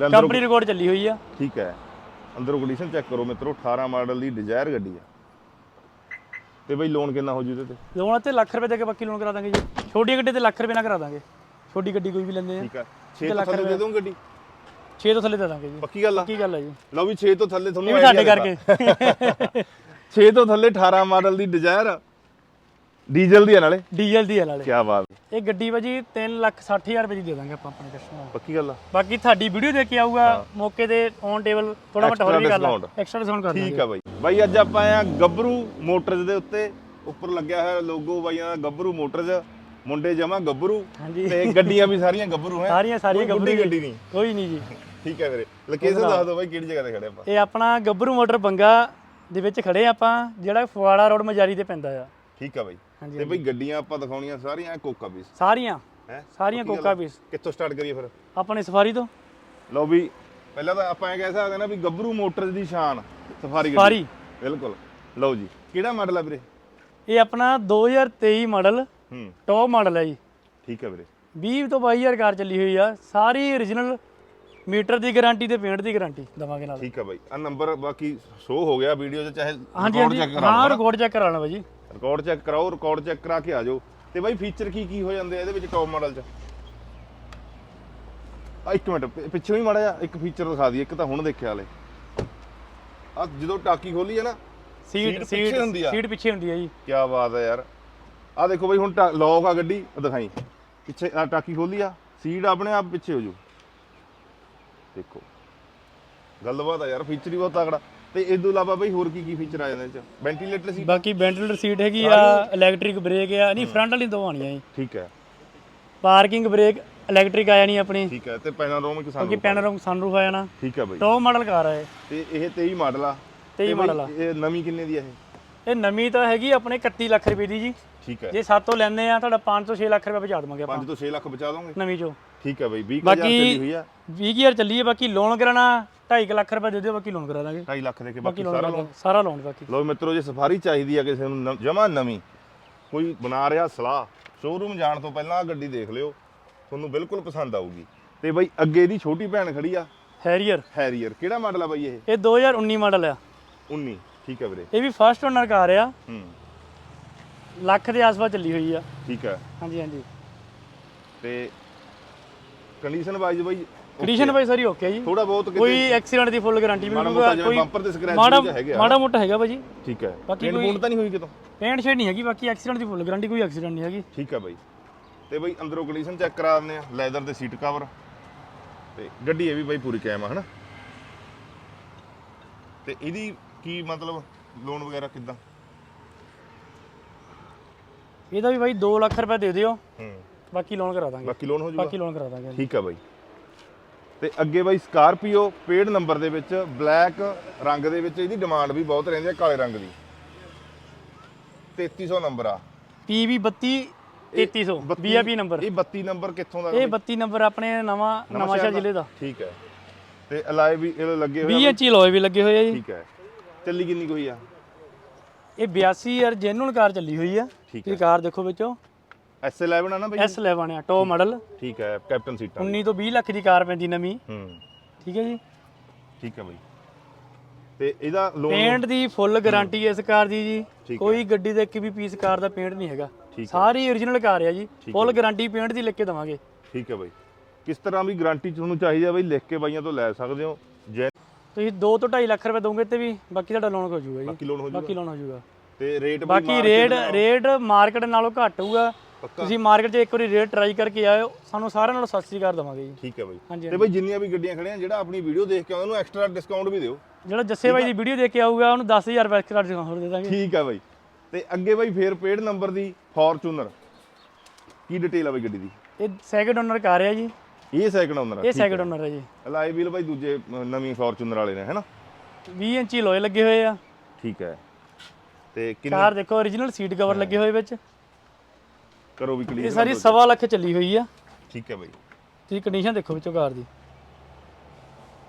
ਲੈ ਅੰਦਰੋਂ company record ਚੱਲੀ ਹੋਈ ਆ। ਠੀਕ ਹੈ। ਅੰਦਰੋਂ ਕੰਡੀਸ਼ਨ ਚੈੱਕ ਕਰੋ ਮਿੱਤਰੋ 18 ਮਾਡਲ ਦੀ ਡਿਜ਼ਾਇਰ ਗੱਡੀ ਆ। ਤੇ ਬਈ ਲੋਨ ਕਿੰਨਾ ਹੋ ਜੂ ਇਹਦੇ ਤੇ? ਲੋਨ ਤੇ ਲੱਖ ਰੁਪਏ ਦੇ ਕੇ ਬਾਕੀ ਲੋਨ ਕਰਾ ਦਾਂਗੇ ਜੀ। ਛੋਟੀ ਗੱਡੀ ਤੇ ਲੱਖ ਰੁਪਏ ਨਾਲ ਕਰਾ ਦਾਂਗੇ। ਛੋਟੀ ਗੱਡੀ ਕੋਈ ਵੀ ਲੈਂਦੇ ਆ। ਠੀਕ ਹੈ 6 ਤੋਂ ਥੱਲੇ ਦੇ ਦੋਗੇ ਗੱਡੀ? 6 ਤੋਂ ਥੱਲੇ ਦੇ ਦਾਂਗੇ ਜੀ। ਪੱਕੀ ਗੱਲ ਆ? ਕੀ ਗੱਲ ਹੈ ਜੀ। ਲਓ ਵੀ 6 ਤੋਂ ਥੱਲੇ ਇਹ ਤੁਹਾਨੂੰ ਸਾਡੇ ਕਰਕੇ। 6 ਤੋਂ ਥੱਲੇ 18 ਮਾਡਲ ਦੀ ਡਿਜ਼ਾਇਰ ਡੀਜ਼ਲ ਦੀ ਆ ਨਾਲੇ? ਡੀਜ਼ਲ ਦੀ ਹੈ ਨਾਲੇ। ਕੀ ਬਾਤ। ਇਹ ਗੱਡੀ ਭਾਜੀ 3 ਲੱਖ 60 ਹਜ਼ਾਰ ਰੁਪਏ ਦੀ ਦੇ ਦਾਂਗੇ ਆਪਾਂ ਆਪਣੇ ਕਸਟਮਰ ਨੂੰ। ਪੱਕੀ ਗੱਲ ਆ। ਬਾਕੀ ਤੁਹਾਡੀ ਵੀਡੀਓ ਦੇਖ ਕੇ ਆਊਗਾ ਮੌਕੇ ਤੇ ਔਨ ਟੇਬਲ ਥੋੜਾ ਮਟਾ ਹੋਰ ਵੀ ਕਰ ਲਾ। ਐਕਸਟਰਾ ਡਿਸਕਾਊਂਟ ਕਰ ਠੀਕ ਆ ਬਾਈ। ਬਾਈ ਅੱਜ ਆਪਾਂ ਆਏ ਆ ਗੱਭਰੂ ਮੋਟਰਸ ਦੇ ਉੱਤੇ। ਉੱਪਰ ਲੱਗਿਆ ਹੋਇਆ ਲੋਗੋ ਬਾਈਆਂ ਦਾ ਗੱਭਰੂ ਮੋਟਰਸ। ਮੁੰਡੇ ਜਮਾ ਗੱਭਰੂ ਤੇ ਗੱਡੀਆਂ ਵੀ ਸਾਰੀਆਂ ਗੱਭਰੂ ਹੈ। ਸਾਰੀਆਂ ਸਾਰੀਆਂ ਗੱਭਰੂ ਗੱਡੀ ਨਹੀਂ। ਕੋਈ ਨਹੀਂ ਜੀ। ਠੀਕ ਹੈ ਵੀਰੇ। ਲੋਕੇਸ਼ਨ ਦੱਸ ਦਿਓ ਬਾਈ ਕਿਹੜੀ ਜਗ੍ਹਾ ਤੇ ਖੜੇ ਆਪਾਂ? ਇਹ ਆਪਣਾ ਗੱਭਰੂ ਮੋਟਰ ਬੰਗਾ ਦੇ ਵਿੱਚ ਖੜੇ ਆ ਆਪਾਂ ਜਿਹੜਾ ਫਵਾੜਾ ਰੋਡ ਮਜਾਰੀ ਤੇ ਪੈਂਦਾ ਆ। ਠੀਕ ਆ ਬਾਈ। ਹਾਂਜੀ ਤੇ ਬਈ ਗੱਡੀਆਂ ਆਪਾਂ ਦਿਖਾਉਣੀਆਂ ਸਾਰੀਆਂ ਐ ਕੋਕਾ ਪੀਸ ਸਾਰੀਆਂ। ਹੈ? ਸਾਰੀਆਂ ਕੋਕਾ ਪੀਸ ਕਿੱਥੋਂ ਸਟਾਰਟ ਕਰੀਏ ਫਿਰ? ਆਪਣੇ ਸਫਾਰੀ ਤੋਂ। ਲਓ ਵੀ ਪਹਿਲਾਂ ਤਾਂ ਆਪਾਂ ਇਹ ਕਹਿ ਸਕਦੇ ਨਾ ਵੀ ਗੱਭਰੂ ਮੋਟਰਸ ਦੀ ਸ਼ਾਨ ਸਫਾਰੀ ਗੱਡੀ। ਸਫਾਰੀ। ਬਿਲਕੁਲ। ਲਓ ਜੀ ਕਿਹੜਾ ਮਾਡਲ ਆ ਵੀਰੇ? ਇਹ ਆਪਣਾ 2023 ਮਾਡਲ ਹੂੰ। ਟੌਪ ਮਾਡਲ ਹੈ ਜੀ। ਠੀਕ ਆ ਵੀਰੇ। 20 ਤੋਂ 22000 ਕਾਰ ਚੱਲੀ ਹੋਈ ਆ। ਸਾਰੀ origignal ਮੀਟਰ ਦੀ ਗਾਰੰਟੀ ਤੇ ਪੇਂਟ ਦੀ ਗਾਰੰਟੀ ਦਵਾਂਗੇ ਨਾਲ। ਠੀਕ ਆ ਬਾਈ। ਆ ਨੰਬਰ ਬਾਕੀ ਸ਼ੋ ਹੋ ਗਿਆ ਵੀਡੀਓ 'ਚ ਚਾਹੇ ਹਾਂਜੀ ਚੈੱਕ ਕਰਾ ਹਾਂ ਰਿਕਾਰਡ ਚੈੱਕ ਕਰਾ ਲੈਣਾ ਬਾਈ ਜੀ। ਰਿਕਾਰਡ ਚੈੱਕ ਕਰਾਓ ਰਿਕਾਰਡ ਚੈੱਕ ਕਰਾ ਕੇ ਆ ਜਾਓ। ਤੇ ਬਾਈ ਫੀਚਰ ਕੀ ਕੀ ਹੋ ਜਾਂਦੇ ਆ ਇਹਦੇ ਵਿੱਚ ਟੌਪ ਮਾਡਲ 'ਚ? ਆ ਇੱਕ ਮਿੰਟ ਪਿੱਛੋਂ ਹੀ ਮਾੜਾ ਜਿਹਾ ਇੱਕ ਫੀਚਰ ਦਿਖਾ ਦਈਏ ਇੱਕ ਤਾਂ ਹੁਣ ਦੇਖਿਆ ਹਲੇ। ਆ ਜਦੋਂ ਟਾਕੀ ਖੋਲੀ ਹੈ ਨਾ ਸੀਟ ਸੀਟ ਪਿੱਛੇ ਹੁੰਦੀ ਆ। ਸੀਟ ਪਿੱਛੇ ਹੁੰਦੀ ਆ ਜੀ। ਕੀ ਬਾਤ ਹੈ ਯਾਰ। ਆ ਦੇਖੋ ਬਾਈ ਹੁਣ ਲੌਕ ਆ ਗੱਡੀ ਦਿਖਾਈ। ਪਿੱਛੇ ਆ ਟਾਕੀ ਖੋਲੀ ਆ ਸੀਟ ਆਪਣੇ ਆਪ ਪਿੱਛੇ ਹੋ ਜੂ ਦੇਖੋ। ਗੱਲਬਾਤ ਆ ਯਾਰ ਫੀਚਰ ਹੀ ਬਹੁਤ ਤਕੜਾ। ਤੇ ਇਸ ਤੋਂ ਇਲਾਵਾ ਬਾਈ ਹੋਰ ਕੀ ਕੀ ਫੀਚਰ ਆ ਜਾਂਦੇ ਇਹ ਚ ਵੈਂਟੀਲੇਟਰ ਸੀ ਬਾਕੀ ਵੈਂਟੀਲੇਟਰ ਸੀਟ ਹੈਗੀ ਆ ਇਲੈਕਟ੍ਰਿਕ ਬ੍ਰੇਕ ਆ ਨਹੀਂ ਫਰੰਟ ਵਾਲੀ ਦੋ ਆਣੀਆਂ ਜੀ। ਠੀਕ ਹੈ। ਪਾਰਕਿੰਗ ਬ੍ਰੇਕ ਇਲੈਕਟ੍ਰਿਕ ਆ ਜਾਣੀ ਆਪਣੀ। ਠੀਕ ਹੈ ਤੇ ਪੈਨਾਰੋਮਿਕ ਕਿਉਂਕਿ ਸਾਨੂੰ ਪੈਨੋਰਮ ਸਨਰੂਫ ਆ ਜਾਣਾ। ਠੀਕ ਹੈ ਬਾਈ। ਟੌਪ ਮਾਡਲ ਕਾਰ ਆ ਇਹ। ਤੇ ਇਹ 23 ਮਾਡਲ ਆ। 23 ਤੇ ਬਾਈ, ਮਾਡਲ ਆ। ਇਹ ਨਵੀਂ ਕਿੰਨੇ ਦੀ ਆ ਇਹ? ਇਹ ਨਵੀਂ ਤਾਂ ਹੈਗੀ ਆਪਣੇ 31 ਲੱਖ ਰੁਪਏ ਦੀ ਜੀ। ਠੀਕ ਹੈ। ਜੇ ਸਾਤੋਂ ਲੈਂਦੇ ਆ ਤੁਹਾਡਾ 5 ਤੋਂ 6 ਲੱਖ ਰੁਪਏ ਬਚਾ ਦੇਵਾਂਗੇ ਆਪਾਂ। 5 ਤੋਂ 6 ਲੱਖ ਬਚਾ ਦੋਗੇ? ਨਵੀਂ ਚੋਂ। ਠੀਕ ਹੈ ਬਾਈ 20000 ਬਾਕੀ ਚੱਲੀ ਹੋਈ ਆ। 20000 ਚੱਲੀ ਹੈ ਬਾਕੀ ਲੋਨ ਕਰਾਣਾ 2.5 ਲੱਖ ਰੁਪਏ ਦੇ ਦਿਓ ਬਾਕੀ ਲੋਨ ਕਰਾ ਦਾਂਗੇ। 2.5 ਲੱਖ ਦੇ ਕੇ ਬਾਕੀ ਬਾਕੀ ਲੋਨ ਸਾਰਾ ਸਾਰਾ ਲੋਨ ਬਾਕੀ। ਲੋ ਮਿੱਤਰੋ ਜੇ ਸਫਾਰੀ ਚਾਹੀਦੀ ਆ ਕਿਸੇ ਨੂੰ ਜਮਾ ਨਵੀਂ। ਕੋਈ ਬਣਾ ਰਿਹਾ ਸਲਾਹ ਸ਼ੋਰੂਮ ਜਾਣ ਤੋਂ ਪਹਿਲਾਂ ਆ ਗੱਡੀ ਦੇਖ ਲਿਓ। ਤੁਹਾਨੂੰ ਬਿਲਕੁਲ ਪਸੰਦ ਆਊਗੀ। ਤੇ ਬਾਈ ਅੱਗੇ ਇਹਦੀ ਛੋਟੀ ਭੈਣ ਖੜੀ ਆ। ਹੈਰੀਅਰ ਹੈਰੀਅਰ ਕਿਹੜਾ ਮਾਡਲ ਆ ਬਾਈ ਇਹ? ਇਹ 2019 ਮਾਡਲ ਆ। 19 ਠੀਕ ਹੈ ਵੀਰੇ। ਇਹ ਵੀ ਫਸਟ ਓਨਰ ਕਾਰ ਆ। ਹੂੰ। ਲੱਖ ਦੇ ਆਸ-ਪਾਸ ਚੱਲੀ ਹੋਈ ਆ। ਠੀਕ ਹੈ ਹਾਂਜੀ ਹਾਂਜੀ। ਤੇ ਕੰਡੀਸ਼ਨ ਵਾਈਜ਼ ਬਾਈ ਕੰਡੀਸ਼ਨ ਬਾਈ ਸਾਰੀ ਓਕੇ ਜੀ। ਥੋੜਾ ਬਹੁਤ ਕਿਤੇ ਕੋਈ ਐਕਸੀਡੈਂਟ ਦੀ ਫੁੱਲ ਗਾਰੰਟੀ ਜਿਵੇਂ ਕੋਈ ਬੰਪਰ ਤੇ ਸਕ੍ਰੈਚ ਮਾੜਾ ਹੈਗੇ ਮਾੜਾ ਮੋਟਾ ਹੈਗਾ ਭਾਜੀ। ਠੀਕ ਹੈ। ਬਾਕੀ ਕੋਈ- ਪੂੰਟ ਤਾਂ ਨਹੀਂ ਹੋਈ ਕਿਤੋਂ? ਪੇਂਟ ਸ਼ੇਡ ਨਹੀਂ ਹੈਗੀ ਬਾਕੀ ਐਕਸੀਡੈਂਟ ਦੀ ਫੁੱਲ ਗਾਰੰਟੀ ਕੋਈ ਐਕਸੀਡੈਂਟ ਨਹੀਂ ਹੈਗੀ। ਠੀਕ ਹੈ ਬਾਈ। ਤੇ ਬਾਈ ਅੰਦਰੋਂ ਕੰਡੀਸ਼ਨ ਚੈੱਕ ਕਰਾ ਦਿੰਦੇ ਆ ਲੈਦਰ ਦੇ ਸੀਟ ਕਵਰ ਤੇ ਗੱਡੀ ਇਹ ਵੀ ਬਾਈ ਪੂਰੀ ਕਾਇਮ ਆ ਹਨਾ? ਤੇ ਇਹਦੀ ਕੀ ਮਤਲਬ ਲੋਨ ਵਗੈਰਾ ਕਿੱਦਾਂ? ਇਹਦਾ ਵੀ ਬਾਈ 2 ਲੱਖ ਰੁਪਏ ਦੇ ਦਿਓ। ਹੂੰ। ਬਾਕੀ ਲੋਨ ਕਰਾ ਦਾਂਗੇ। ਬਾਕੀ ਲੋਨ ਹੋ ਜਾਊਗਾ? ਬਾਕੀ ਲੋਨ ਕਰਾ ਦਾਂਗੇ। ਠੀਕ ਆ ਬਾਈ। ਤੇ ਅੱਗੇ ਬਾਈ ਸਕਾਰਪੀਓ ਪੇਡ ਨੰਬਰ ਦੇ ਵਿੱਚ ਬਲੈਕ ਰੰਗ ਦੇ ਵਿੱਚ ਇਹਦੀ ਡਿਮਾਂਡ ਵੀ ਬਹੁਤ ਰਹਿੰਦੀ ਹੈ ਕਾਲੇ ਰੰਗ ਦੀ। 3300 ਨੰਬਰ ਆ। PV 32 3300 BAP number. ਇਹ 32 ਨੰਬਰ ਕਿੱਥੋਂ ਦਾ? ਇਹ 32 ਨੰਬਰ ਆਪਣੇ ਨਵਾਂ ਨਵਾਂਸ਼ਹਿਰ ਜ਼ਿਲ੍ਹੇ ਦਾ। ਠੀਕ ਹੈ। ਤੇ ਅਲਾਈ ਵੀ ਇਹ ਲੱਗੇ ਹੋਏ 20 ਇੰਚੀ ਲੋਏ ਵੀ ਲੱਗੇ ਹੋਏ ਆ ਜੀ। ਠੀਕ ਹੈ। ਚੱਲੀ ਕਿੰਨੀ ਕੋਈ ਆ? ਇਹ 82000 ਜੈਨੂਨ ਕਾਰ ਚੱਲੀ ਹੋਈ ਆ। ਠੀਕ ਇਹ ਕਾਰ ਦੇਖੋ ਵਿੱਚੋਂ। S11 ਆ ਨਾ ਬਾਈ? S11 ਆ ਟੌਪ ਮਾਡਲ ਠੀਕ ਹੈ ਕੈਪਟਨ ਸੀਟਾਂ 19 ਤੋਂ 20 ਲੱਖ ਦੀ ਕਾਰ ਪੈਂਦੀ ਨਵੀਂ। ਹੂੰ। ਠੀਕ ਹੈ ਜੀ? ਠੀਕ ਹੈ ਬਾਈ। ਤੇ ਇਹਦਾ ਲੋਨ ਪੇਂਟ ਦੀ ਫੁੱਲ ਗਾਰੰਟੀ ਇਸ ਕਾਰ ਦੀ ਜੀ। ਕੋਈ ਗੱਡੀ ਦਾ ਇੱਕ ਵੀ ਪੀਸ ਕਾਰ ਦਾ ਪੇਂਟ ਨਹੀਂ ਹੈਗਾ। ਹੈ। ਸਾਰੀ origignal ਕਾਰ ਆ ਜੀ। ਫੁੱਲ ਗਾਰੰਟੀ ਪੇਂਟ ਦੀ ਲਿਖ ਕੇ ਦਵਾਂਗੇ। ਠੀਕ ਹੈ ਬਾਈ। ਕਿਸ ਤਰ੍ਹਾਂ ਦੀ ਗਾਰੰਟੀ ਤੁਹਾਨੂੰ ਚਾਹੀਦੀ ਹੈ ਬਾਈ? ਲਿਖ ਕੇ ਬਾਈਆਂ ਤੋਂ ਲੈ ਸਕਦੇ ਹੋ। ਜੈ ਤੁਸੀਂ 2 ਤੋਂ 2.5 ਲੱਖ ਰੁਪਏ ਦੋਗੇ ਤੇ ਵੀ ਬਾਕੀ ਤੁਹਾਡਾ ਲੋਨ ਹੋ ਜਾਊਗਾ ਜੀ। ਬਾਕੀ ਲੋਨ ਹੋ ਜਾਊਗਾ। ਬਾਕੀ ਲੋਨ ਹੋ ਜਾਊਗਾ। ਤੇ ਰੇਟ ਬਾਕੀ ਰੇਟ ਰੇਟ ਮਾਰਕੀਟ ਨਾਲੋਂ ਘੱਟ ਹੋਊਗਾ। ਤੁਸੀਂ ਮਾਰਕੀਟ 'ਚ ਇੱਕ ਵਾਰੀ ਰੇਟ ਟਰਾਈ ਕਰਕੇ ਆਇਓ ਸਾਨੂੰ ਸਾਰਿਆਂ ਨਾਲੋਂ ਸਸਤੀ ਕਰ ਦਵਾਂਗੇ ਜੀ। ਠੀਕ ਹੈ ਬਾਈ। ਹਾਂਜੀ ਤੇ ਬਾਈ ਜਿੰਨੀਆਂ ਵੀ ਗੱਡੀਆਂ ਖੜੀਆਂ ਜਿਹੜਾ ਆਪਣੀ ਵੀਡੀਓ ਦੇਖ ਕੇ ਆਉਂਦਾ ਉਹਨੂੰ ਐਕਸਟਰਾ ਡਿਸਕਾਊਂਟ ਵੀ ਦਿਓ। ਜਿਹੜਾ ਜੱਸੇ ਬਾਈ ਦੀ ਵੀਡੀਓ ਦੇਖ ਕੇ ਆਊਗਾ ਉਹਨੂੰ 10000 ਰੁਪਏ ਐਕਸਟਰਾ ਡਿਸਕਾਊਂਟ ਦੇ ਦਾਂਗੇ। ਠੀਕ ਹੈ ਬਾਈ। ਤੇ ਅੱਗੇ ਬਾਈ ਫੇਰ ਪੇਡ ਨੰਬਰ ਦੀ ਫੋਰਚੂਨਰ ਕੀ ਡਿਟੇਲ ਆ ਬਾਈ ਗੱਡੀ ਦੀ? ਇਹ ਸੈਕਿੰਡ ਓਨਰ ਕਾਰ ਆ ਜੀ। ਇਹ ਸੈਕਿੰਡ ਓਨਰ ਇਹ ਸੈਕਿੰਡ ਓਨਰ ਹੈ ਜੀ। ਅਲਾਈ ਵੀਲ ਬਾਈ ਦੂਜੇ ਅਮ, ਨਵੀਂ ਫੋਰਚੂਨਰ ਵਾਲੇ ਨੇ ਹੈਨਾ 20 ਇੰਚੀ ਲੋਏ ਲੱਗੇ ਹੋਏ ਆ। ਠੀਕ ਹੈ। ਤੇ ਕਿੰਨੇ ਕਾਰ ਦੇਖੋ origignal ਸੀਟ ਕਵਰ ਲੱਗੇ ਹੋਏ ਵਿੱਚ। ਕਰੋ ਵੀ ਇਹ ਕਲੀਅਰ ਸਾਰੀ ਸਵਾ ਲੱਖ ਚੱਲੀ ਹੋਈ ਆ। ਠੀਕ ਹੈ ਬਾਈ। ਤੁਸੀਂ ਕੰਡੀਸ਼ਨ ਦੇਖੋ ਵਿੱਚੋਂ ਕਾਰ ਦੀ।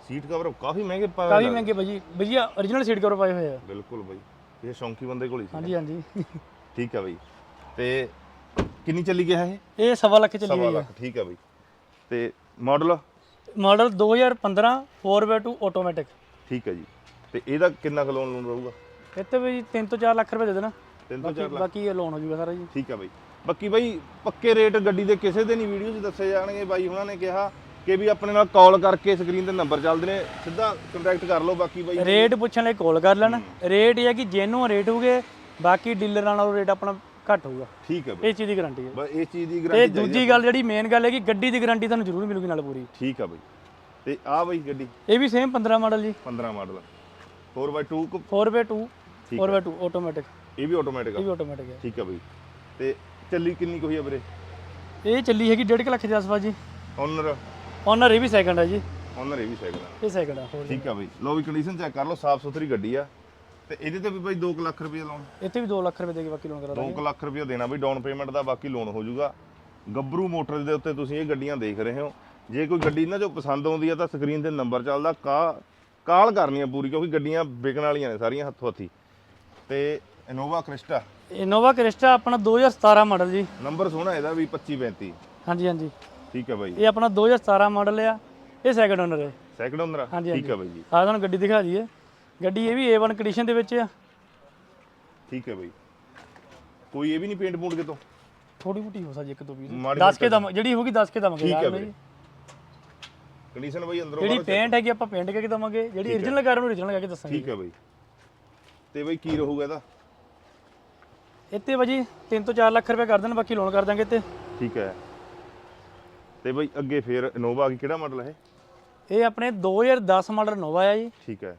ਸੀਟ ਕਵਰ ਕਾਫੀ ਮਹਿੰਗੇ ਪਾ ਕਾਫੀ ਮਹਿੰਗੇ ਭਾਜੀ ਵਧੀਆ origignal ਸੀਟ ਕਵਰ ਪਾਏ ਹੋਏ ਆ। ਬਿਲਕੁਲ ਬਾਈ। ਇਹ ਸ਼ੌਂਕੀ ਬੰਦੇ ਕੋਲ ਹੀ ਸੀ। ਹਾਂਜੀ ਹਾਂਜੀ। ਠੀਕ ਹੈ ਬਾਈ। ਤੇ ਕਿੰਨੀ ਚੱਲੀ ਗਿਆ ਇਹ? ਇਹ ਸਵਾ ਲੱਖ ਚੱਲੀ ਹੋਈ ਆ। ਲੱਖ ਠੀਕ ਹੈ ਬਾਈ। ਤੇ ਮਾਡਲ ਮਾਡਲ 2015 4x2 ਆਟੋਮੈਟਿਕ ਠੀਕ ਹੈ ਜੀ। ਤੇ ਇਹਦਾ ਕਿੰਨਾ ਕੁ ਲੋਨ ਲੋਨ ਰਹੂਗਾ? ਇੱਥੇ ਵੀ 3 ਤੋਂ 4 ਲੱਖ ਰੁਪਏ ਦੇ ਦੇਣਾ। 3 ਤੋਂ 4 ਲੱਖ। ਬਾਕੀ ਇਹ ਲੋਨ ਹੋ ਜੂਗਾ ਸਾਰਾ ਜੀ। ਠੀਕ ਹੈ ਬਾਈ। ਬਾਕੀ ਬਾਈ ਪੱਕੇ ਰੇਟ ਗੱਡੀ ਦੇ ਕਿਸੇ ਦੇ ਨਹੀਂ ਵੀਡੀਓ 'ਚ ਦੱਸੇ ਜਾਣਗੇ। ਬਾਈ ਉਹਨਾਂ ਨੇ ਕਿਹਾ ਕਿ ਵੀ ਆਪਣੇ ਨਾਲ ਕਾਲ ਕਰਕੇ ਸਕਰੀਨ ਤੇ ਨੰਬਰ ਚੱਲਦੇ ਨੇ। ਸਿੱਧਾ ਕੰਟੈਕਟ ਕਰ ਲਓ ਬਾਕੀ ਬਾਈ। ਰੇਟ ਪੁੱਛਣ ਲਈ ਕਾਲ ਕਰ ਲੈਣ। ਰੇਟ ਇਹ ਹੈ ਕਿ ਜੈਨੂਅਨ ਰੇਟ ਹੋਗੇ ਬਾਕੀ ਡੀਲਰਾਂ ਨਾਲੋਂ ਰੇਟ ਆਪਣਾ ਘੱਟ ਹੋਊਗਾ। ਠੀਕ ਹੈ ਬਾਈ। ਇਹ ਚੀਜ਼ ਦੀ ਗਾਰੰਟੀ ਹੈ। ਬਸ ਇਹ ਚੀਜ਼ ਦੀ ਤੇ ਗਾਰੰਟੀ ਦੂਜੀ ਗੱਲ ਜਿਹੜੀ ਮੇਨ ਗੱਲ ਹੈ ਕਿ ਗੱਡੀ ਦੀ ਗਾਰੰਟੀ ਤੁਹਾਨੂੰ ਜ਼ਰੂਰ ਮਿਲੂਗੀ ਨਾਲ ਪੂਰੀ। ਠੀਕ ਹੈ ਬਾਈ। ਤੇ ਆ ਬਾਈ ਗੱਡੀ। ਇਹ ਵੀ ਸੇਮ 15 ਮਾਡਲ ਜੀ। 15 ਮਾਡਲ 4x2 ਕੁ- 4x2 ਠੀਕ 4x2 ਆਟੋਮੈਟਿਕ ਇਹ ਵੀ ਆਟੋਮੈਟਿਕ ਇਹ ਆ ਵੀ ਆਟੋਮੈਟਿਕ ਹੈ। ਠੀਕ ਹੈ ਬਾਈ। ਤੇ ਚੱਲੀ ਕਿੰਨੀ ਕੁ ਹੋਈ ਆ ਵੀਰੇ? ਇਹ ਚੱਲੀ ਹੈਗੀ 1.5 ਲੱਖ ਦੇ ਆਸ-ਪਾਸ ਜੀ। ਓਨਰ ਓਨਰ ਇਹ ਵੀ ਸੈਕੰਡ ਹੈ ਜੀ। ਓਨਰ ਇਹ ਵੀ ਸਾਈਕਲ ਆ। ਇਹ ਸੈਕੰਡ ਹੈ ਹੋਰ ਠੀਕ ਆ ਬਾਈ। ਲੋ ਵੀ ਕੰਡੀਸ਼ਨ ਚੈੱਕ ਕਰ ਲਓ ਸਾਫ਼ ਸੁਥਰੀ ਗੱਡੀ ਆ। ਤੇ ਇਹਦੇ ਤੇ ਵੀ ਬਾਈ 2 ਲੱਖ ਰੁਪਏ ਲਾਉਣ ਇੱਥੇ ਵੀ 2 ਲੱਖ ਰੁਪਏ ਦੇ ਕੇ ਬਾਕੀ ਲੋਨ ਕਰਾ ਦਾਂਗੇ 2 ਲੱਖ ਰੁਪਏ ਦੇਣਾ ਬਈ ਡਾਊਨ ਪੇਮੈਂਟ ਦਾ ਬਾਕੀ ਲੋਨ ਹੋ ਜਾਊਗਾ। ਗੱਭਰੂ ਮੋਟਰਸ ਦੇ ਉੱਤੇ ਤੁਸੀਂ ਇਹ ਗੱਡੀਆਂ ਦੇਖ ਰਹੇ ਹੋ। ਜੇ ਕੋਈ ਗੱਡੀ ਇਹਨਾਂ ਚੋਂ ਪਸੰਦ ਆਉਂਦੀ ਆ ਤਾਂ ਸਕਰੀਨ ਤੇ ਨੰਬਰ ਚੱਲਦਾ। ਕਾ ਕਾਲ ਕਰਨੀ ਆ ਪੂਰੀ ਕਿਉਂਕਿ ਗੱਡੀਆਂ ਵਿਕਣ ਵਾਲੀਆਂ ਨੇ ਸਾਰੀਆਂ ਹੱਥੋਂ ਹੱਥੀ ਤੇ ਇਨੋਵਾ ਕ੍ਰਿਸਟਾ ਇਨੋਵਾ ਕ੍ਰਿਸਟਾ ਆਪਣਾ 2017 ਮਾਡਲ ਜੀ। ਨੰਬਰ ਸੋਹਣਾ ਇਹਦਾ ਵੀ 25 35 ਹਾਂਜੀ ਹਾਂਜੀ। ਠੀਕ ਹੈ ਬਾਈ। ਇਹ ਆਪਣਾ 2017 ਮਾਡਲ ਆ। ਇਹ ਸੈਕੰਡ ਓਨਰ ਹੈ। ਸੈਕਿੰਡ ਓਨਰ ਹਾਂਜੀ, ਠੀਕ ਹੈ ਬਾਈ ਜੀ। ਆ ਤੁਹਾਨੂੰ ਗੱਡੀ ਦਿਖਾ ਦਈਏ। ਗੱਡੀ ਇਹ ਵੀ A1 ਕੰਡੀਸ਼ਨ ਦੇ ਵਿੱਚ ਆ। ਠੀਕ ਹੈ ਬਾਈ। ਕੋਈ ਇਹ ਵੀ ਨਹੀਂ ਪੇਂਟ ਪੂੰਟ ਕਿਤੋਂ? ਥੋੜੀ ਬੁੱਟੀ ਹੋ ਸਕਦੀ ਇੱਕ ਦੋ ਮਾੜੀ 10 ਕੇ ਦਮ ਜਿਹੜੀ ਹੋਗੀ 10 ਕੇ ਦਵਾਂਗੇ ਠੀਕ ਹੈ ਯਾਰ ਵੀਰੇ ਜੀ ਕੰਡੀਸ਼ਨ ਬਾਈ ਅੰਦਰੋਂ ਜਿਹੜੀ ਪੇਂਟ ਹੈਗੀ ਆਪਾਂ ਪੇਂਟ ਕਰਕੇ ਦਵਾਂਗੇ। ਜਿਹੜੀ origignal ਕਾਰ ਨੂੰ origignal ਕਰਕੇ ਦੱਸਾਂਗੇ। ਠੀਕ ਹੈ ਬਾਈ। ਤੇ ਬਾਈ ਕੀ ਰਹੂਗਾ ਇਹਦਾ? ਇੱਥੇ ਭਾਜੀ 3 ਤੋਂ 4 ਲੱਖ ਰੁਪਏ ਕਰ ਦੇਣ ਬਾਕੀ ਲੋਨ ਕਰ ਦਾਂਗੇ ਇੱਥੇ। ਠੀਕ ਹੈ। ਤੇ ਬਾਈ ਅੱਗੇ ਫੇਰ ਇਨੋਵਾ ਆ ਗਈ ਕਿਹੜਾ ਮਾਡਲ ਹੈ ਇਹ? ਆਪਣੇ 2010 ਮਾਡਲ ਨੋਵਾ ਆ ਜੀ। ਠੀਕ ਹੈ।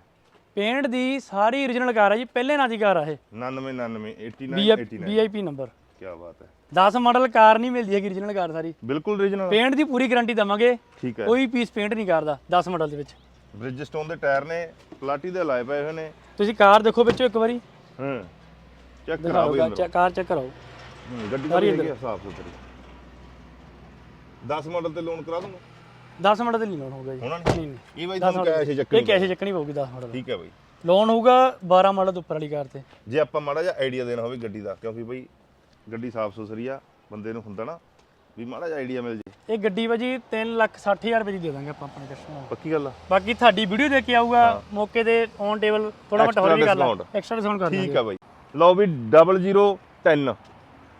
ਪੇਂਟ ਦੀ ਸਾਰੀ origignal ਕਾਰ ਆ ਜੀ ਪਹਿਲੇ ਨਾਂ ਦੀ ਕਾਰ ਆ ਇਹ। 99 99 89 89 ਵੀਆਈਪੀ ਨੰਬਰ ਕੀ ਬਾਤ ਹੈ। 10 ਮਾਡਲ ਕਾਰ ਨਹੀਂ ਮਿਲਦੀ ਹੈਗੀ origignal ਕਾਰ ਸਾਰੀ। ਬਿਲਕੁਲ ਰੀਜਨਲ ਪੇਂਟ ਦੀ ਪੂਰੀ ਗਾਰੰਟੀ ਦਵਾਂਗੇ। ਠੀਕ ਹੈ। ਕੋਈ ਪੀਸ ਪੇਂਟ ਨਹੀਂ ਕਰਦਾ 10 ਮਾਡਲ ਦੇ ਵਿੱਚ। ਬ੍ਰਿਜਸਟੋਨ ਦੇ ਟਾਇਰ ਨੇ ਪਲਾਟੀ ਦੇ ਲਾਏ ਪਏ ਹੋਏ ਨੇ। ਤੁਸੀਂ ਕਾਰ ਦੇਖੋ ਵਿੱਚੋਂ ਇੱਕ ਵਾਰੀ। ਹਾਂ। ਚੈੱਕ ਕਰਾ ਬਈ ਅੰਦਰੋਂ ਚੈੱਕ ਕਾਰ ਚੈੱਕ ਕਰਾਓ ਹੂੰ, ਗੱਡੀ ਦਾ ਵੀ ਹੈਗੀ ਆ ਸਾਫ਼ ਸੁਥਰੀ। 10 ਮਾਡਲ ਤੇ ਲੋਨ ਕਰਾ ਦੂੰਗਾ। 10 ਮਾਡਲ ਤੇ ਨਹੀਂ ਲੋਨ ਹੋਊਗਾ ਜੀ। ਹੋਣਾ ਨਹੀਂ ਨਹੀਂ। ਨਹੀਂ। ਇਹ ਬਾਈ ਤੁਹਾਨੂੰ ਕੈਸ਼ ਚੱਕਣੀ ਇਹ ਕੈਸ਼ ਚੱਕਣੀ ਪਊਗੀ 10 ਮਾਡਲ ਠੀਕ ਹੈ ਬਾਈ। ਲੋਨ ਹੋਊਗਾ 12 ਮਾਡਲ ਤੋਂ ਉੱਪਰ ਵਾਲੀ ਕਾਰ ਤੇ। ਜੇ ਆਪਾਂ ਮਾੜਾ ਜਿਹਾ ਆਈਡੀਆ ਦੇਣਾ ਹੋਵੇ ਗੱਡੀ ਦਾ ਕਿਉਂਕਿ ਬਈ ਗੱਡੀ ਸਾਫ਼ ਸੁਥਰੀ ਆ ਬੰਦੇ ਨੂੰ ਹੁੰਦਾ ਨਾ ਵੀ ਮਾੜਾ ਜਿਹਾ ਆਈਡੀਆ ਮਿਲ ਜੇ। ਇਹ ਗੱਡੀ ਭਾਜੀ 3 ਲੱਖ 60000 ਰੁਪਏ ਦੀ ਦੇ ਦਾਂਗੇ ਆਪਾਂ ਆਪਣੇ ਕਸਟਮਰ ਨੂੰ। ਪੱਕੀ ਗੱਲ ਆ। ਬਾਕੀ ਤੁਹਾਡੀ ਵੀਡੀਓ ਦੇਖ ਕੇ ਆਊਗਾ ਮੌਕੇ ਤੇ ਔਨ ਟੇਬਲ ਥੋੜਾ ਮਟਾ ਹੋਰ ਵੀ ਕਰ ਲਾ discount। ਐਕਸਟਰਾ ਡਿਸਕਾਊਂਟ ਕਰ ਠੀਕ ਦਾਂਗੇ ਆ ਬਾਈ। ਲਓ ਵੀ 0010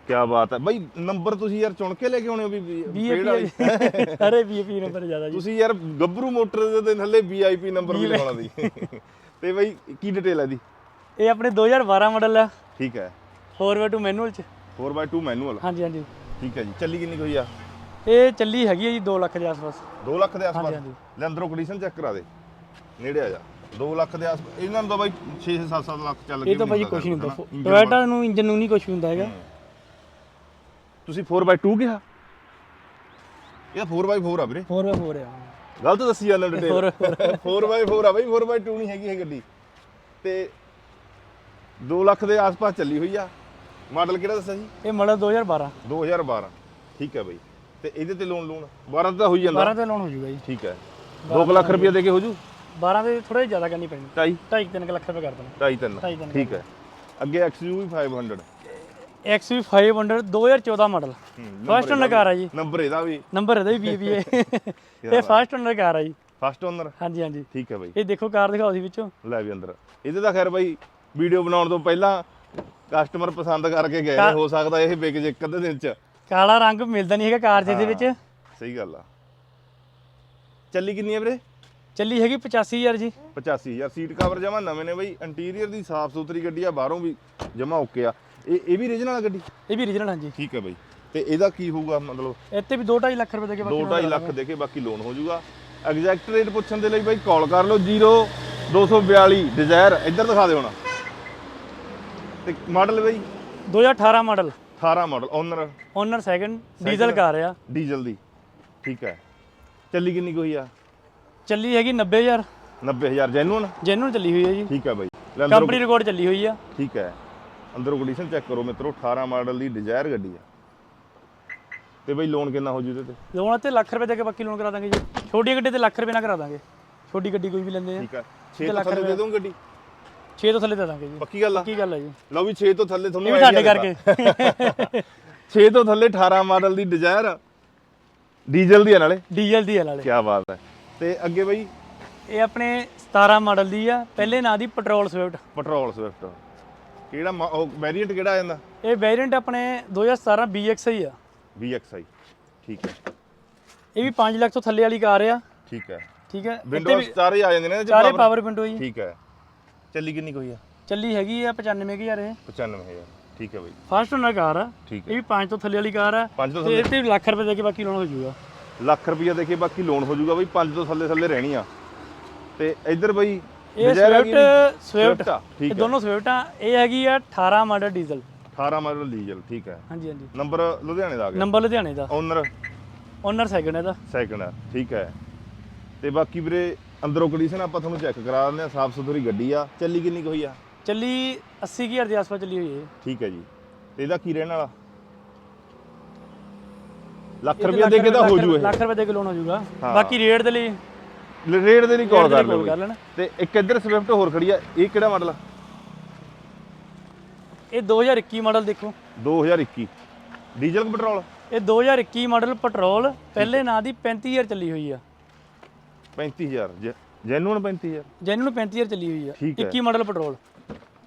ਕੀ ਬਾਤ ਹੈ। ਬਾਈ ਨੰਬਰ ਤੁਸੀਂ ਯਾਰ ਚੁਣ ਕੇ ਲੈ ਕੇ ਆਉਣੇ ਹੋ ਵੀ ਵਾਲੀ। ਵੀਆਈਪੀ ਅਰੇ ਵੀਆਈਪੀ ਨੰਬਰ ਜ਼ਿਆਦਾ ਜੀ। ਤੁਸੀਂ ਯਾਰ ਗੱਭਰੂ ਮੋਟਰ ਦੇ ਥੱਲੇ ਵੀਆਈਪੀ ਨੰਬਰ ਵੀ ਲਿਖਾਉਣਾ ਦੀ ਤੇ ਬਾਈ ਕੀ ਡਿਟੇਲ ਹੈ ਦੀ ਇਹ ਆਪਣੇ 2012 ਮਾਡਲ ਆ। ਠੀਕ ਹੈ। 4x2 ਮੈਨੂਅਲ ਚ। 4x2 ਮੈਨੂਅਲ ਹਾਂਜੀ ਹਾਂਜੀ। ਠੀਕ ਹੈ ਜੀ। ਚੱਲੀ ਕਿੰਨੀ ਹੋਈ ਆ? ਇਹ ਚੱਲੀ ਹੈਗੀ ਹੈ ਜੀ 2 ਲੱਖ ਦੇ ਆਸ-ਪਾਸ। 2 ਲੱਖ ਦੇ ਆਸ-ਪਾਸ। ਲੈ ਅੰਦਰੋਂ ਕੰਡੀਸ਼ਨ ਚੈੱਕ ਕਰਾ ਦੇ। ਨੇੜੇ ਆ ਜਾ। 2 ਲੱਖ ਦੇ ਆਸ ਇਹਨਾਂ ਨੂੰ ਤਾਂ ਬਾਈ 6 7 7 ਲੱਖ ਚੱਲ ਇਹ ਤਾਂ ਭਾਜੀ ਕੁਝ ਨਹੀਂ ਹੁੰਦਾ। ਟੋਇਟਾ ਨੂੰ ਇੰਜਨ ਨੂੰ ਨਹੀਂ ਕੁਝ ਹੁੰਦਾ ਹੈਗਾ। ਤੁਸੀਂ 4x2 ਕਿਹਾ? ਇਹ 4x4 ਆ ਵੀਰੇ। 4x4 ਆ। ਗਲਤ ਦੱਸੀ ਜਾਂਦਾ ਡਿਟੇਲ 4x4 ਆ। ਬਈ 4x2 ਨਹੀਂ ਹੈਗੀ ਇਹ ਗੱਡੀ। ਤੇ 2 ਲੱਖ ਦੇ ਆਸ-ਪਾਸ ਚੱਲੀ ਹੋਈ ਆ। ਮਾਡਲ ਕਿਹੜਾ ਦੱਸਿਆ ਜੀ ਇਹ ਮਾਡਲ 2012 2012 ਠੀਕ ਹੈ ਬਈ। ਤੇ ਇਹਦੇ ਤੇ ਲੋਨ ਲੋਨ 12 ਤਾਂ ਹੋਈ ਜਾਂਦਾ। 12 ਤੇ ਲੋਨ ਹੋ ਜਾਊਗਾ ਜੀ। ਠੀਕ ਹੈ 2 ਲੱਖ ਰੁਪਏ ਦੇ ਕੇ ਹੋ ਜੂ? 12 ਤੇ ਥੋੜਾ ਜ਼ਿਆਦਾ ਕਰਨੀ ਪੈਣੀ। 2.5 2.5 ਲੱਖ ਰੁਪਏ ਕਰ ਦੇਣਾ। 2.5 3 ਢਾਈ ਤਿੰਨ ਠੀਕ ਹੈ। ਅੱਗੇ XUV 500 XV500 2014 model. First owner car ਆ ਜੀ। ਨੰਬਰ ਇਹਦਾ ਵੀ। ਨੰਬਰ ਇਹਦਾ ਵੀ BBA ਇਹ ਫਸਟ ਓਨਰ ਕਾਰ ਆ ਜੀ। ਫਸਟ ਓਨਰ ਹਾਂਜੀ ਹਾਂਜੀ। ਠੀਕ ਹੈ ਬਈ। ਇਹ ਦੇਖੋ ਕਾਰ ਦਿਖਾਓ ਸੀ ਵਿੱਚੋਂ। ਲੈ ਵੀ ਅੰਦਰ। ਇਹਦੇ ਤਾਂ ਖੈਰ ਬਾਈ ਵੀਡੀਓ ਬਣਾਉਣ ਤੋਂ ਪਹਿਲਾਂ ਕਸਟਮਰ ਪਸੰਦ ਕਰਕੇ ਗਏ ਨੇ। ਹੋ ਸਕਦਾ ਇਹ ਵਿਕ ਜੇ ਇੱਕ ਅੱਧੇ ਦਿਨ ਚ। ਕਾਲਾ ਰੰਗ ਮਿਲਦਾ ਨਹੀਂ ਹੈਗਾ ਕਾਰ ਦੇ ਵਿੱਚ। ਸਹੀ ਗੱਲ ਆ। ਚੱਲੀ ਕਿੰਨੀ ਹੈ ਵੀਰੇ? ਚੱਲੀ ਹੈਗੀ 85000 ਜੀ। 85000 ਸੀਟ ਕਵਰ ਜਮਾ ਨਵੇਂ ਨੇ ਬਈ। ਇੰਟੀਰੀਅਰ ਦੀ ਸਾਫ਼ ਸੁਥਰੀ ਗੱਡੀ ਆ ਬਾਹਰੋਂ ਵੀ ਜਮਾ ਓਕੇ ਆ। ਇਹ ਇਹ ਵੀ ਰੀਜਨਲ ਗੱਡੀ? ਇਹ ਵੀ ਰੀਜਨਲ ਹਾਂਜੀ ਠੀਕ ਹੈ ਬਈ। ਤੇ ਇਹਦਾ ਕੀ ਹੋਊਗਾ ਮਤਲਬ? ਇੱਥੇ ਵੀ 2.5 ਲੱਖ ਰੁਪਏ ਦੇ ਕੇ ਬਾਕੀ 2.5 ਲੱਖ ਦੇ ਕੇ ਬਾਕੀ ਲੋਨ ਹੋ ਜਾਊਗਾ। ਐਗਜ਼ੈਕਟ ਰੇਟ ਪੁੱਛਣ ਦੇ ਲਈ ਬਾਈ ਕਾਲ ਕਰ ਲਓ 0 242 ਡਿਜ਼ਾਇਰ ਇੱਧਰ ਦਿਖਾ ਦੇ ਹੁਣ। ਤੇ ਮਾਡਲ ਬਈ? 2018 model 18 model owner owner second diesel car ਆ। ਡੀਜ਼ਲ ਦੀ। ਠੀਕ ਹੈ ਚੱਲੀ ਕਿੰਨੀ ਕੁ ਹੋਈ ਆ? ਚੱਲੀ ਹੈਗੀ 90000 90000 ਜੈਨੂਨ ਜੈਨੂਨ ਚੱਲੀ ਹੋਈ ਹੈ ਜੀ। ਠੀਕ ਹੈ ਬਾਈ। ਕੰਪਨੀ ਰਿਕਾਰਡ ਚੱਲੀ ਹੋਈ ਆ। ਠੀਕ ਹੈ। ਅੰਦਰੋਂ ਕੰਡੀਸ਼ਨ ਚੈੱਕ ਕਰੋ ਮਿੱਤਰੋ 18 ਮਾਡਲ ਦੀ ਡਿਜ਼ਾਇਰ ਗੱਡੀ ਆ। ਤੇ ਬਈ ਲੋਨ ਕਿੰਨਾ ਹੋ ਜੂ ਇਹਦੇ ਤੇ? ਲੋਨ ਤੇ ਲੱਖ ਰੁਪਏ ਦੇ ਕੇ ਬਾਕੀ ਲੋਨ ਕਰਾ ਦਾਂਗੇ ਜੀ। ਛੋਟੀ ਗੱਡੀ ਤੇ ਲੱਖ ਰੁਪਏ ਨਾਲ ਕਰਾ ਦਾਂਗੇ। ਛੋਟੀ ਗੱਡੀ ਕੋਈ ਵੀ ਲੈਂਦੇ ਆ। ਠੀਕ ਹੈ। 6 ਤੋਂ ਥੱਲੇ ਦੇ ਦੂੰ ਗੱਡੀ? 6 ਤੋਂ ਥੱਲੇ ਦੇ ਦਾਂਗੇ ਜੀ। ਪੱਕੀ ਗੱਲ ਆ? ਕੀ ਗੱਲ ਹੈ ਜੀ। ਲਓ ਵੀ 6 ਤੋਂ ਥੱਲੇ ਤੁਹਾਨੂੰ ਇਹ ਸਾਡੇ ਕਰਕੇ। 6 ਤੋਂ ਥੱਲੇ 18 ਮਾਡਲ ਦੀ ਡਿਜ਼ਾਇਰ ਡੀਜ਼ਲ ਦੀ ਆ ਨਾਲੇ। ਡੀਜ਼ਲ ਦੀ ਹੈ ਨਾਲੇ। ਕੀ ਬਾਤ ਹੈ। ਤੇ ਅੱਗੇ ਬਈ? ਇਹ ਆਪਣੇ 17 ਮਾਡਲ ਦੀ ਆ ਪਹਿਲੇ ਨਾਂ ਦੀ ਪੈਟਰੋਲ ਸਵਿਫਟ ਪੈਟਰੋਲ ਸਵਿਫਟ ਕਿਹੜਾ ਵੈਰੀਐਂਟ ਕਿਹੜਾ ਆ ਜਾਂਦਾ? ਇਹ ਵੇਰੀਐਂਟ ਆਪਣੇ 2017 BXI ਆ। VXI ਠੀਕ ਹੈ। ਇਹ ਵੀ 5 ਲੱਖ ਤੋਂ ਥੱਲੇ ਵਾਲੀ ਕਾਰ ਆ। ਠੀਕ ਹੈ। ਠੀਕ ਹੈ। ਵਿੰਡੋਜ਼ ਚਾਰੇ ਆ ਜਾਂਦੇ ਨੇ ਚਾਰੇ? ਪਾਵਰ ਵਿੰਡੋ ਜੀ। ਠੀਕ ਹੈ। ਚੱਲੀ ਕਿੰਨੀ ਕੋਈ ਆ? ਚੱਲੀ ਹੈਗੀ ਆ 95000 ਇਹ। 95000 ਠੀਕ ਹੈ ਬਈ। ਫਸਟ ਓਨਰ ਕਾਰ ਆ। ਇਹ ਵੀ 5 ਤੋਂ ਥੱਲੇ ਵਾਲੀ ਕਾਰ ਆ। ਤੋਂ ਇਹ ਤੇ ਲੱਖ ਰੁਪਏ ਦੇ ਕੇ ਬਾਕੀ ਲੋਨ ਹੋ ਜਾਊਗਾ ਲੱਖ ਰੁਪਈਆ ਦੇ ਕੇ ਬਾਕੀ ਲੋਨ ਹੋ ਜਾਊਗਾ ਬਈ 5 ਤੋਂ ਥੱਲੇ ਥੱਲੇ ਰਹਿਣੀ ਆ। ਤੇ ਇੱਧਰ ਬਈ ਇਹ ਸਵਿਫਟ ਸਵਿਫਟ ਠੀਕ ਇਹ ਹੈ। ਦੋਨੋਂ ਸਵਿਫਟ ਇਹ ਹੈਗੀ ਆ 18 ਮਾਡਲ ਡੀਜ਼ਲ 18 ਮਾਡਲ ਡੀਜ਼ਲ ਠੀਕ ਹੈ। ਹਾਂਜੀ ਹਾਂਜੀ। ਨੰਬਰ ਲੁਧਿਆਣੇ ਦਾ ਆ ਗਿਆ। ਨੰਬਰ ਲੁਧਿਆਣੇ ਦਾ। ਓਨਰ ਓਨਰ ਸੈਕਿੰਡ ਇਹਦਾ। ਸੈਕਿੰਡ ਹੈ ਠੀਕ ਹੈ। ਤੇ ਬਾਕੀ ਵੀਰੇ ਅੰਦਰੋਂ ਕੰਡੀਸ਼ਨ ਆਪਾਂ ਤੁਹਾਨੂੰ ਚੈੱਕ ਕਰਾ ਦਿੰਦੇ ਆ ਸਾਫ਼ ਸੁਥਰੀ ਗੱਡੀ ਆ। ਚੱਲੀ ਕਿੰਨੀ ਕੁ ਹੋਈ ਆ? ਚੱਲੀ 80000 ਦੇ ਆਸ-ਪਾਸ ਚੱਲੀ ਹੋਈ ਹੈ। ਠੀਕ ਹੈ ਜੀ। ਤੇ ਇਹਦਾ ਕੀ ਰਹਿਣ ਵਾਲਾ? ਲੱਖ ਇਹ ਰੁਪਏ ਦੇ ਕੇ ਤਾਂ ਹੋ ਜੂ ਲੱਖ ਰੁਪਏ ਦੇ ਕੇ ਲੋਨ ਹੋ ਜਾਊਗਾ ਹਾਂ। ਬਾਕੀ ਰੇਟ ਦੇ ਲਈ ਇਹ ਰੇਟ ਦੇ ਲਈ ਕਾਲ ਕਰ। ਲੈਣਾ। ਤੇ ਇੱਕ ਇੱਧਰ ਸਵਿਫਟ ਹੋਰ ਖੜੀ ਆ ਇਹ ਕਿਹੜਾ ਮਾਡਲ ਆ? ਇਹ 2021 ਮਾਡਲ ਦੇਖੋ। 2021 ਡੀਜ਼ਲ ਕਿ ਪੈਟਰੋਲ ਇਹ 2021 ਮਾਡਲ ਪੈਟਰੋਲ ਪਹਿਲੇ ਨਾਂ ਦੀ 35000 ਚੱਲੀ ਹੋਈ ਆ। 35000 ਜੈਨੂਨ 35000 ਜੈਨੂਨ 35000 ਚੱਲੀ ਹੋਈ ਆ। ਠੀਕ ਹੈ। 21 ਮਾਡਲ ਪੈਟਰੋਲ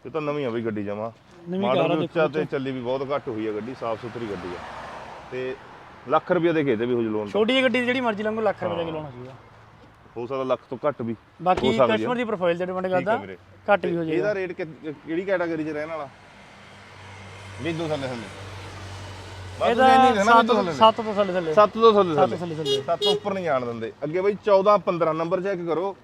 ਇਹ ਤਾਂ ਨਵੀਂ ਆ ਬਈ ਗੱਡੀ ਜਮਾ। ਨਵੀਂ ਕਾਰ ਮਾਡਲ ਆ ਵੀ ਉੱਚਾ ਤੇ ਚੱਲੀ ਵੀ ਬਹੁਤ ਘੱਟ ਹੋਈ ਆ ਗੱਡੀ ਸਾਫ਼ ਸੁਥਰੀ ਗੱਡੀ ਆ। ਤੇ ਲੱਖ ਰੁਪਏ ਦੇ ਕੇ ਤੇ ਵੀ ਹੋ ਲੋਨ ਛੋਟੀ ਜਿਹੀ ਗੱਡੀ ਦੀ ਜਿਹੜੀ ਮਰਜ਼ੀ ਲੰਘੋ ਲੱਖ ਰੁਪਏ ਦੇ ਕੇ ਲੋਨ ਹੋ ਜਾਊਗਾ ਹੋ ਸਕਦਾ ਲੱਖ ਤੋਂ ਘੱਟ ਵੀ ਬਾਕੀ। ਕਸਟਮਰ ਦੀ ਪ੍ਰੋਫਾਈਲ ਤੇ ਡਿਪੈਂਡ ਕਰਦਾ ਘੱਟ ਵੀ ਹੋ ਜਾਏਗਾ। ਇਹਦਾ ਰੇਟ ਕਿਹੜੀ ਕੈਟਾਗਰੀ 'ਚ ਰਹਿਣ ਵਾਲਾ? ਵਿਦੂ ਥੱਲੇ ਥੱਲੇ। ਇਹਦਾ ਇਹਦਾ 7 ਤੋਂ 7 ਤੋਂ ਥੱਲੇ ਥੱਲੇ। 7 ਤੋਂ ਥੱਲੇ 7 ਥੱਲੇ ਤੋਂ ਥੱਲੇ। ਥੱਲੇ 7 ਤੋਂ ਉੱਪਰ ਨਹੀਂ ਜਾਣ ਦਿੰਦੇ। ਅੱਗੇ ਬਈ 14 15 ਨੰਬਰ ਚੈੱਕ ਕਰੋ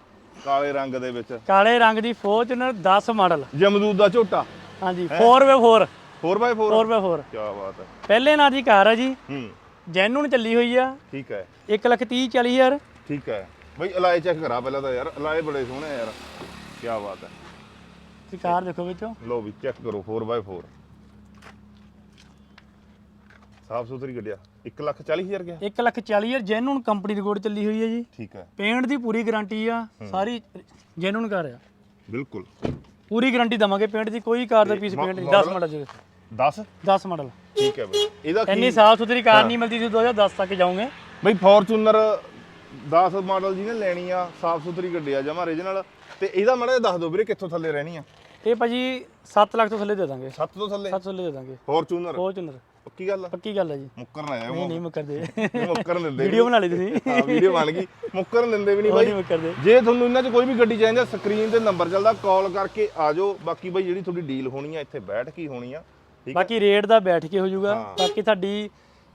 ਕਾਲੇ ਰੰਗ ਦੇ ਵਿੱਚ। ਕਾਲੇ ਰੰਗ ਦੀ ਫੋਰਚੂਨਰ 10 ਮਾਡਲ। ਜਮਦੂਦ ਦਾ ਝੋਟਾ। ਹਾਂਜੀ 4x4 4x4 4x4 ਕੀ ਬਾਤ ਹੈ। ਪਹਿਲੇ ਨਾਂ ਦੀ ਕਾਰ ਜੀ। ਹੂੰ। ਜੈਨੂਨ ਚੱਲੀ ਹੋਈ ਆ। ਠੀਕ ਹੈ। 1 ਲੱਖ 30 40 ਹਜ਼ਾਰ। ਠੀਕ ਹੈ। ਬਈ ਅਲਾਏ ਚੈੱਕ ਕਰਾ ਪਹਿਲਾਂ ਤਾਂ ਯਾਰ ਅਲਾਏ ਬੜੇ ਸੋਹਣੇ ਆ ਯਾਰ। ਕੀ ਬਾਤ ਹੈ। ਤੁਸੀਂ ਕਾਰ ਦੇਖੋ ਵਿੱਚੋਂ। ਲੋ ਵੀ ਚੈੱਕ ਕਰੋ 4x4 ਸਾਫ਼ ਸੁਥਰੀ ਗੱਡੀਆ 1 ਲੱਖ 40 ਹਜ਼ਾਰ ਗਿਆ। 1 ਲੱਖ 40 ਹਜ਼ਾਰ ਜੈਨੂਨ ਕੰਪਨੀ ਦੀ ਕੋਡ ਚੱਲੀ ਹੋਈ ਹੈ ਜੀ। ਠੀਕ ਹੈ। ਪੇਂਟ ਦੀ ਪੂਰੀ ਗਾਰੰਟੀ ਆ। ਸਾਰੀ ਜੈਨੂਨ ਕਾਰ ਆ। ਬਿਲਕੁਲ। ਪੂਰੀ ਗਾਰੰਟੀ ਦਵਾਂਗੇ ਪੇਂਟ ਦੀ। ਕੋਈ ਕਾਰ ਦਾ ਪੀਸ ਪੇਂਟ ਨਹੀਂ। model? 10 ਮਾਡਲ ਜੀ 10 10 ਮਾਡਲ। ਠੀਕ ਹੈ ਬਈ। ਇਹਦਾ ਕੀ ਇੰਨੀ ਸਾਫ਼ ਸੁਥਰੀ ਕਾਰ ਨਹੀਂ ਮਿਲਦੀ ਸੀ 2010 ਤੱਕ ਜਾਓਗੇ। ਬਈ ਫੋਰਚੂਨਰ 10 ਮਾਡਲ ਜਿਹਨੇ ਲੈਣੀ ਆ ਸਾਫ਼ ਸੁਥਰੀ ਗੱਡੀ ਆ ਜਮਾ ਰੀਜਨਲ ਤੇ ਇਹਦਾ ਮਾੜਾ ਜਿਹਾ ਦੱਸ ਦਿਓ ਵੀਰੇ ਕਿੱਥੋਂ ਥੱਲੇ ਰਹਿਣੀ ਆ? ਇਹ ਭਾਜੀ 7 ਲੱਖ ਤੋਂ ਥੱਲੇ ਦੇ ਦਾਂਗੇ। 7 ਤੋਂ ਥੱਲੇ? 7 ਥੱਲੇ ਦੇ ਦਾਂਗੇ। ਫੋਰਚੂਨਰ? ਫੋਰਚੂਨਰ। ਪੱਕੀ ਗੱਲ ਆ? ਪੱਕੀ ਗੱਲ ਹੈ ਜੀ। ਮੁੱਕਰ ਨਾ ਆਇਆ ਨਹੀਂ ਨਹੀਂ ਮੁੱਕਰਦੇ ਮੁੱਕਰਨ ਦਿੰਦੇ। ਵੀਡੀਓ ਬਣਾ ਲਈ ਤੁਸੀਂ। ਹਾਂ ਵੀਡੀਓ ਬਣ ਗਈ। ਮੁੱਕਰਨ ਦਿੰਦੇ ਵੀ ਨਹੀਂ ਉਹ ਬਾਈ। ਨਹੀਂ ਮੁੱਕਰਦੇ ਜੇ ਤੁਹਾਨੂੰ ਇਹਨਾਂ 'ਚ ਕੋਈ ਵੀ ਗੱਡੀ ਚਾਹੀਦੀ ਆ ਸਕਰੀਨ ਤੇ ਨੰਬਰ ਚੱਲਦਾ ਕਾਲ ਕਰਕੇ ਆ ਜਾਓ। ਬਾਕੀ ਬਾਈ ਜਿਹੜੀ ਤੁਹਾਡੀ ਡੀਲ ਹੋਣੀ ਆ ਇੱਥੇ ਬੈਠ ਕੇ ਹੀ ਹੋਣੀ ਆ। ਬਾਕੀ ਰੇਟ ਦਾ ਬੈਠ ਕੇ ਹੋ। ਜਾਊਗਾ ਬਾਕੀ ਤੁਹਾਡੀ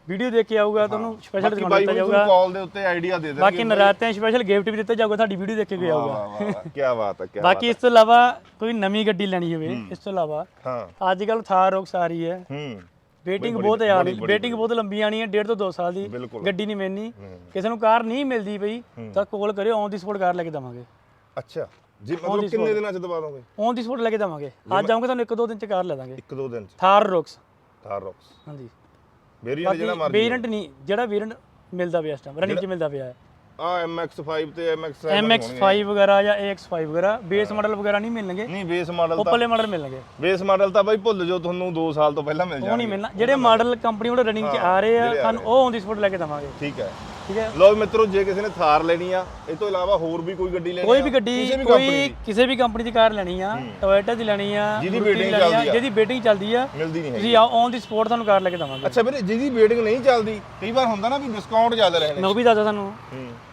ਵੀਡੀਓ ਦੇਖ ਕੇ ਆਊਗਾ ਤੁਹਾਨੂੰ ਸਪੈਸ਼ਲ ਡਿਸਕਾਊਂਟ ਦਿੱਤਾ ਜਾਊਗਾ। ਕਾਲ ਦੇ ਉੱਤੇ ਆਈਡੀਆ ਦੇ ਦੇਣਗੇ ਬਾਕੀ ਨਰਾਤਿਆਂ ਸਪੈਸ਼ਲ ਗਿਫਟ ਵੀ ਦਿੱਤਾ ਜਾਊਗਾ ਤੁਹਾਡੀ ਵੀਡੀਓ ਦੇਖ ਕੇ ਆਊਗਾ ਵਾਹ ਵਾਹ ਵਾਹ ਕੀ ਬਾਤ ਹੈ ਕੀ ਬਾਕੀ ਇਸ ਤੋਂ ਇਲਾਵਾ ਕੋਈ ਨਵੀਂ ਗੱਡੀ ਲੈਣੀ ਹੋਵੇ ਇਸ ਤੋਂ ਇਲਾਵਾ ਹਾਂ। ਅੱਜ ਕੱਲ ਥਾਰ ਰੋਕਸ ਆ ਰਹੀ ਹੈ। ਹੂੰ ਵੇਟਿੰਗ ਬਹੁਤ ਆ ਰਹੀ ਵੇਟਿੰਗ ਬਹੁਤ ਲੰਬੀ ਆਣੀ ਹੈ 1.5 ਤੋਂ 2 ਸਾਲ ਦੀ ਗੱਡੀ ਨਹੀਂ ਮਿਲਣੀ। ਕਿਸੇ ਨੂੰ ਕਾਰ ਨਹੀਂ ਮਿਲਦੀ ਪਈ ਤਾਂ ਕਾਲ ਕਰਿਓ ਔਨ ਦੀ ਸਪੋਰਟ ਕਾਰ ਲੈ ਕੇ ਦਵਾਂਗੇ। ਅੱਛਾ। ਜੀ ਮਤਲਬ ਕਿੰਨੇ ਦਿਨਾਂ 'ਚ ਦਵਾ ਦੋਗੇ? ਔਨ ਦੀ ਸਪੋਰਟ ਲੈ ਕੇ ਦਵਾਂਗੇ। ਅੱਜ ਆਉਂਗੇ ਤੁਹਾਨੂੰ ਇੱਕ ਦੋ ਦਿਨ ਚ ਕਾਰ ਲੈ ਦਾਂਗੇ। ਇੱਕ ਦੋ ਦਿਨ 'ਚ। ਥਾਰ ਰੋਕਸ। ਥਾਰ ਰੌਕਸ। ਹਾਂਜੀ। ਵੇਰੀਐਂਟ ਜਿਹੜਾ ਮਰਜ਼ੀ ਵੇਰੀਐਂਟ ਨਹੀਂ ਜਿਹੜਾ ਵੇਰੀਐਂਟ ਮਿਲਦਾ ਪਿਆ ਇਸ ਟਾਈਮ ਰਨਿੰਗ ਚ ਮਿਲਦਾ ਪਿਆ ਹੈ। ਆ MX5 ਤੇ MX7 MX5 ਵਗੈਰਾ ਜਾਂ AX5 ਵਗੈਰਾ ਬੇਸ ਮਾਡਲ ਵਗੈਰਾ ਨਹੀਂ ਮਿਲਣਗੇ। ਨਹੀਂ ਬੇਸ ਮਾਡਲ ਤਾਂ ਉੱਪਰਲੇ ਮਾਡਲ ਮਿਲਣਗੇ। ਬੇਸ ਮਾਡਲ ਤਾਂ ਬਾਈ ਭੁੱਲ ਜਾਓ ਤੁਹਾਨੂੰ 2 ਸਾਲ ਤੋਂ ਪਹਿਲਾਂ ਮਿਲ ਉਹ ਜਾਣਗੇ। ਨਹੀਂ ਮਿਲਣਾ। ਜਿਹੜੇ ਮਾਡਲ ਕੰਪਨੀ ਕੋਲ ਰਨਿੰਗ ਚ ਆ ਰਹੇ ਆ ਸਾਨੂੰ ਉਹ ਔਨ ਦੀ ਸਪੋਰਟ ਲੈ ਕੇ ਦਵਾਂਗੇ। ਠੀਕ ਹੈ। ਠੀਕ ਹੈ। ਲਓ ਮਿੱਤਰੋ ਜੇ ਕਿਸੇ ਨੇ ਥਾਰ ਲੈਣੀ ਆ ਇਹ ਤੋਂ ਇਲਾਵਾ ਹੋਰ ਵੀ ਕੋਈ ਗੱਡੀ ਲੈਣੀ ਕੋਈ ਵੀ ਗੱਡੀ ਕੋਈ ਕਿਸੇ ਵੀ ਕੰਪਨੀ ਦੀ ਕਾਰ ਲੈਣੀ ਆ ਟੋਇਟਾ ਦੀ ਲੈਣੀ ਆ ਜਿਹਦੀ ਲੈਣੀ ਚੱਲਦੀ ਆ। ਜਿਹਦੀ ਬੇਟਿੰਗ ਚੱਲਦੀ ਆ ਮਿਲਦੀ ਨਹੀਂ ਹੈਗੀ। ਤੁਸੀਂ ਔਨ ਦੀ ਸਪੋਰਟ ਤੁਹਾਨੂੰ ਕਾਰ ਲੈ ਕੇ ਦਵਾਂਗੇ। ਅੱਛਾ ਵੀਰੇ ਜਿਹਦੀ ਵੇਟਿੰਗ ਨਹੀਂ ਚੱਲਦੀ ਕਈ ਵਾਰ ਹੁੰਦਾ ਨਾ ਵੀ ਡਿਸਕਾਊਂਟ ਜ਼ਿਆਦਾ ਲੈਣੇ ਮੈਂ ਉਹ ਵੀ ਦੱਸਦਾ ਤੁਹਾਨੂੰ।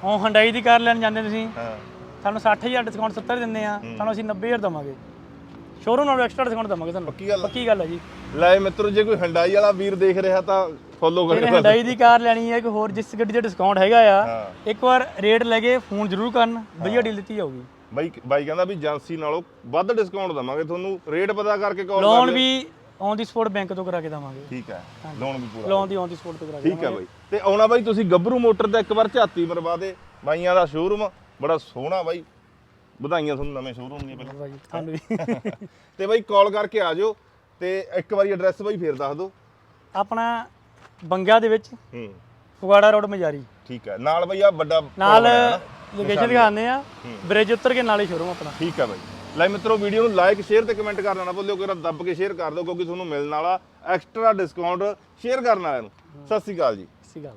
ਹੂੰ। ਹੰਡਾਈ ਦੀ ਕਾਰ ਲੈਣ ਜਾਂਦੇ ਤੁਸੀਂ ਹਾਂ। ਤੁਹਾਨੂੰ 60000 ਡਿਸਕਾਊਂਟ 70 ਦਿੰਦੇ ਆ ਤੁਹਾਨੂੰ ਅਸੀਂ 90000 ਦਵਾਂਗੇ। ਸ਼ੋਰੂਮ ਨਾਲੋਂ ਐਕਸਟਰਾ ਡਿਸਕਾਊਂਟ ਦਵਾਂਗੇ ਤੁਹਾਨੂੰ। ਪੱਕੀ ਗੱਲ? ਪੱਕੀ ਗੱਲ ਹੈ ਜੀ। ਲੈ ਮਿੱਤਰੋ ਜੇ ਕੋਈ ਹੰਡਾਈ ਵਾਲਾ ਵੀਰ ਦੇਖ ਰਿਹਾ ਤਾਂ ਫੋਲੋ ਇਹਨੇ ਕਰਿਓ ਹੰਡਾਈ ਦੀ ਕਾਰ ਲੈਣੀ ਹੈ ਕਿ ਹੋਰ ਜਿਸ ਗੱਡੀ ਦਾ ਡਿਸਕਾਊਂਟ ਹੈਗਾ ਆ ਇੱਕ ਵਾਰ ਰੇਟ ਲੈ ਕੇ ਫੋਨ ਜ਼ਰੂਰ ਕਰਨ ਵਧੀਆ ਡੀਲ ਦਿੱਤੀ ਜਾਊਗੀ। ਬਾਈ ਬਾਈ ਕਹਿੰਦਾ ਵੀ ਏਜੰਸੀ ਨਾਲੋਂ ਵੱਧ ਡਿਸਕਾਊਂਟ ਦਵਾਂਗੇ ਤੁਹਾਨੂੰ ਰੇਟ ਪਤਾ ਕਰਕੇ ਕਾਲ ਲੋਨ ਵੀ ਔਨ ਦੀ ਸਪੋਟ ਬੈਂਕ ਤੋਂ ਕਰਾ ਕੇ ਦਵਾਂਗੇ। ਠੀਕ ਹੈ ਲੋਨ ਵੀ ਪੂਰਾ ਲੋਨ ਦੀ ਔਨ ਦੀ ਸਪੋਟ ਤੋਂ ਕਰਾ ਕੇ ਠੀਕ ਹੈ ਬਾਈ। ਤੇ ਆਉਣਾ ਬਾਈ ਤੁਸੀਂ ਗੱਭਰੂ ਮੋਟਰ ਦਾ ਇੱਕ ਵਾਰ ਝਾਤੀ ਮਰਵਾ ਦੇ। ਬਾਈਆਂ ਦਾ ਸ਼ੋਰੂਮ ਬੜਾ ਸੋਹਣਾ ਬਾਈ। ਵਧਾਈਆਂ ਤੁਹਾਨੂੰ ਨਵੇਂ ਸ਼ੋਰੂਮ ਦੀਆਂ ਪਹਿਲਾਂ। ਤੁਹਾਨੂੰ ਵੀ। ਤੇ ਬਾਈ ਕਾਲ ਕਰਕੇ ਆ ਜਾਓ ਤੇ ਇੱਕ ਵਾਰੀ ਐਡਰੈਸ ਬਾਈ ਫੇਰ ਦੱਸ ਦਿਓ। ਆਪਣਾ ਬੰਗਾ ਦੇ ਵਿੱਚ ਹੂੰ। ਫਗਵਾੜਾ ਰੋਡ ਮਜਾਰੀ। ਠੀਕ ਹੈ। ਨਾਲ ਬਾਈ ਆ ਵੱਡਾ ਨਾਲ? ਲੋਕੇਸ਼ਨ ਦਿਖਾਉਂਦੇ ਆ ਬ੍ਰਿਜ ਉੱਤਰ ਕੇ ਨਾਲੇ ਸ਼ੋਰੂਮ ਆਪਣਾ। ਠੀਕ ਹੈ ਬਾਈ। ਲੈ ਮਿੱਤਰੋ ਵੀਡੀਓ ਨੂੰ ਲਾਈਕ ਸ਼ੇਅਰ ਤੇ ਕਮੈਂਟ ਕਰਨਾ ਨਾ ਭੁੱਲਿਓ ਕਿ ਦੱਬ ਕੇ ਸ਼ੇਅਰ ਕਰ ਦਿਓ ਕਿਉਂਕਿ ਤੁਹਾਨੂੰ ਮਿਲਣ ਵਾਲਾ ਐਕਸਟਰਾ ਡਿਸਕਾਊਂਟ ਸ਼ੇਅਰ ਕਰਨ ਵਾਲਿਆਂ ਨੂੰ। ਸਤਿ ਸ਼੍ਰੀ ਅਕਾਲ ਜੀ। ਸੀ ਗੱਲ